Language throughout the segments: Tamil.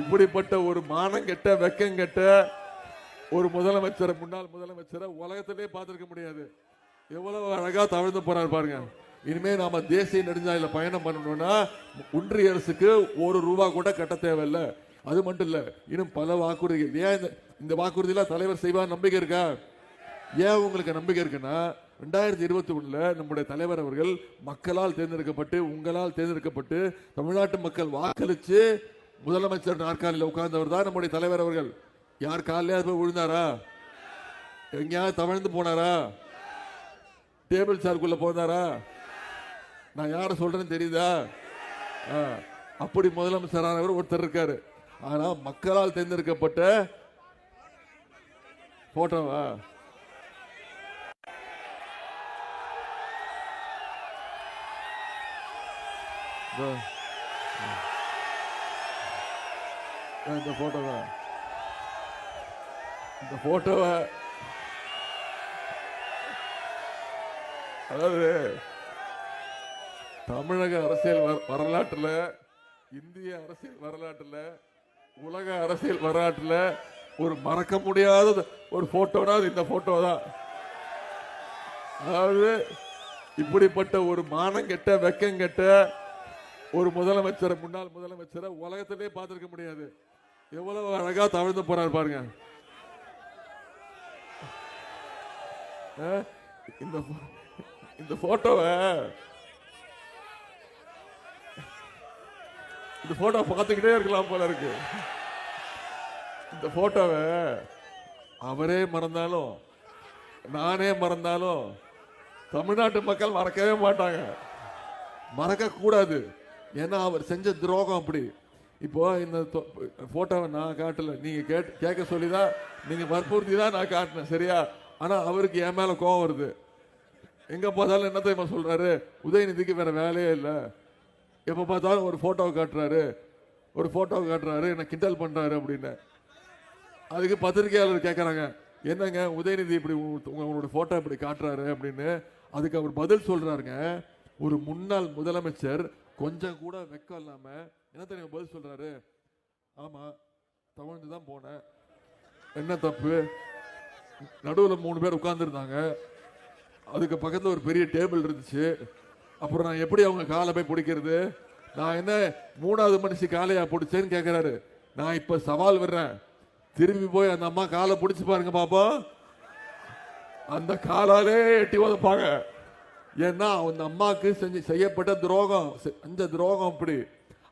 இப்படிப்பட்ட ஒரு மானம் கெட்ட ஒரு முதலமைச்சரை முன்னாள் முதலமைச்சரை உலகத்திலே பார்த்துருக்க முடியாது. எவ்வளவு அழகா தவிழ்ந்து போறாரு பாருங்க. இனிமே நாம தேசிய நெடுஞ்சாலையில பயணம் பண்ணணும்னா ஒன்றிய அரசுக்கு ஒரு ரூபா கூட கட்ட தேவையில்ல. அது மட்டும் இல்ல இன்னும் பல வாக்குறுதிகள். ஏன் இந்த இந்த வாக்குறுதியெல்லாம் தலைவர் செய்வார் நம்பிக்கை இருக்கா? ஏன் உங்களுக்கு நம்பிக்கை இருக்குன்னா ரெண்டாயிரத்தி இருபத்தி ஒண்ணுல நம்முடைய தலைவர் அவர்கள் மக்களால் தேர்ந்தெடுக்கப்பட்டு உங்களால் தேர்ந்தெடுக்கப்பட்டு தமிழ்நாட்டு மக்கள் வாக்களிச்சு முதலமைச்சர் நாற்காலியில் உட்கார்ந்தவர் தான் நம்முடைய தலைவர் அவர்கள். யார் காலையாவது போய் விழுந்தாரா? எங்கேயாவது தவழ்ந்து போனாரா? டேபிள் சார்க்குள்ள போனாரா? நான் யாரை சொல்றேன்னு தெரியுதா? ஆ, அப்படி முதலமைச்சரானவர் ஒருத்தர் இருக்காரு. ஆனா மக்களால் தேர்ந்தெடுக்கப்பட்ட போட்டோவா? Yeah. ஆ, இந்த போட்டோவா இந்த போட்டோவை அதாவது தமிழக அரசியல் வரலாற்றில் வரலாற்றுல இந்திய அரசியல் வரலாற்றுல உலக அரசியல் வரலாற்றுல ஒரு மறக்க முடியாத ஒரு போட்டோனா அது இந்த போட்டோ தான். அதாவது இப்படிப்பட்ட ஒரு மானம் கெட்ட வெக்கம் கெட்ட ஒரு முதலமைச்சரை முன்னாள் முதலமைச்சரை உலகத்திலே பார்த்துருக்க முடியாது. எவ்வளவு அழகா தவழ்ந்து போறாரு பாருங்க. ஆ? இந்த இந்த போட்டோவை இந்த போட்டோ பார்த்துக்கிட்டே இருக்கலாம் போல இருக்கு. இந்த போட்டோவை அவரே மறந்தாலும் நானே மறந்தாலும் தமிழ்நாட்டு மக்கள் மறக்கவே மாட்டாங்க. மறக்க கூடாது ஏன்னா அவர் செஞ்ச துரோகம் அப்படி. இப்போ இந்த ஃபோட்டோவை போட்டோவை நான் காட்டல. நீங்க கேட் கேட்க சொல்லி தான் நீங்க வற்புறுத்தி தான் நான் காட்டினேன் சரியா? ஆனா அவருக்கு என் மேல கோவம் வருது. எங்க பார்த்தாலும் என்ன தெரியுமா சொல்றாரு? உதயநிதிக்கு வேற வேலையே இல்லை. எப்ப பார்த்தாலும் ஒரு போட்டோவை காட்டுறாரு. ஒரு போட்டோவை காட்டுறாரு என்ன கிண்டல் பண்றாரு அப்படின்னு. அதுக்கு பத்திரிகையாளர் கேட்கறாங்க என்னங்க உதயநிதி இப்படி உங்களோட போட்டோ இப்படி காட்டுறாரு அப்படின்னு. அதுக்கு அவர் பதில் சொல்றாருங்க. ஒரு முன்னாள் முதலமைச்சர் கொஞ்சம் கூட வெக்கம் இல்லாமல் என்ன தெரியும் பதில் சொல்கிறாரு ஆமாம் தவழ்ந்து தான் போனேன். என்ன தப்பு? நடுவில் மூணு பேர் உட்காந்துருந்தாங்க அதுக்கு பக்கத்தில் ஒரு பெரிய டேபிள் இருந்துச்சு. அப்புறம் நான் எப்படி அவங்க காலை போய் பிடிக்கிறது? நான் என்ன மூணாவது மனுஷி காலையா பிடிச்சேன்னு கேட்குறாரு நான் இப்போ சவால் விடுறேன். திரும்பி போய் அந்த அம்மா காலை பிடிச்சி பாருங்க பாப்பா. அந்த காலாலே எட்டி உதப்பாங்க. ஏன்னா அந்த அம்மாவுக்கு செஞ்சு செய்யப்பட்ட துரோகம் அந்த செஞ்ச துரோகம் அப்படி.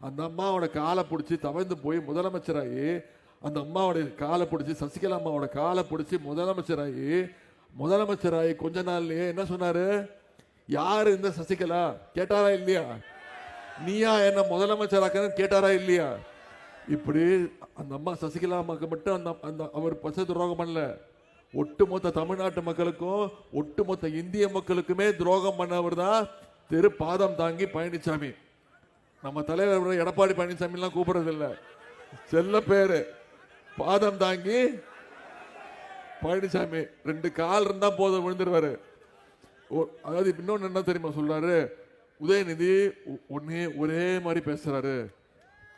அந்த அம்மாவோட காலை பிடிச்சி தவழ்ந்து போய் முதலமைச்சராகி அந்த அம்மாவோட காலை பிடிச்சி சசிகலா அம்மாவோட காலை பிடிச்சி முதலமைச்சராகி முதலமைச்சராகி கொஞ்ச நாள்லயே என்ன சொன்னாரு? யாரு இந்த சசிகலா? கேட்டாரா இல்லையா? நீயா என்ன முதலமைச்சராக்கன்னு கேட்டாரா இல்லையா? இப்படி அந்த அம்மா சசிகலா அம்மாவுக்கு மட்டும் அந்த அந்த அவர் பச துரோகம் பண்ணல. ஒட்டுமொத்த தமிழ்நாட்டு மக்களுக்கும் ஒட்டுமொத்த இந்திய மக்களுக்குமே துரோகம் பண்ணவர் தான் திரு பாதம் தாங்கி பழனிசாமி நம்ம தலைவர் எடப்பாடி பழனிசாமிலாம் கூப்பிடுறது இல்லை செல்ல பேரு. பாதம் தாங்கி பழனிசாமி ரெண்டு கால் இருந்தா போதும் விழுந்துருவாரு. அதாவது இன்னொன்று என்ன தெரியுமா சொல்றாரு? உதயநிதி ஒன்னே ஒரே மாதிரி பேசுறாரு.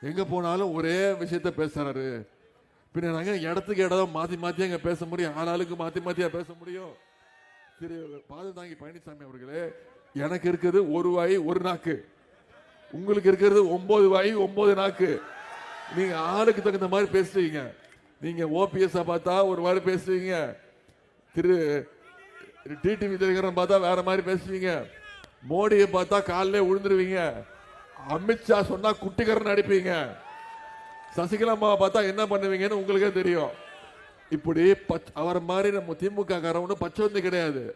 எங்க போனாலும் ஒரே விஷயத்த பேசுறாரு. பின்ன நாங்கள் இடத்துக்கு இடம் மாத்தி மாத்தி அங்க பேச முடியும். ஆளாளுக்கு மாத்தி மாத்தியா பேச முடியும். திரு பாததாங்கி பழனிசாமி அவர்களே எனக்கு இருக்கிறது ஒரு வாய் ஒரு நாக்கு. உங்களுக்கு இருக்கிறது ஒன்பது வாய் ஒன்பது நாக்கு. நீங்க ஆளுக்கு தகுந்த மாதிரி பேசுவீங்க நீங்க ஓபிஎஸ் பார்த்தா ஒரு மாதிரி பேசுவீங்க திரு டிடிவி தினகரன் பார்த்தா வேற மாதிரி பேசுவீங்க மோடியை பார்த்தா காலிலே விழுந்துருவீங்க அமித்ஷா சொன்னா குட்டிகரன் அடிப்பீங்க. சசிகலா அம்மாவை பார்த்தா என்ன பண்ணுவீங்கன்னு உங்களுக்கே தெரியும். இப்படி பச்- அவரை மாதிரி நம்ம திமுக காரவனும் பச்சை வந்து கிடையாது.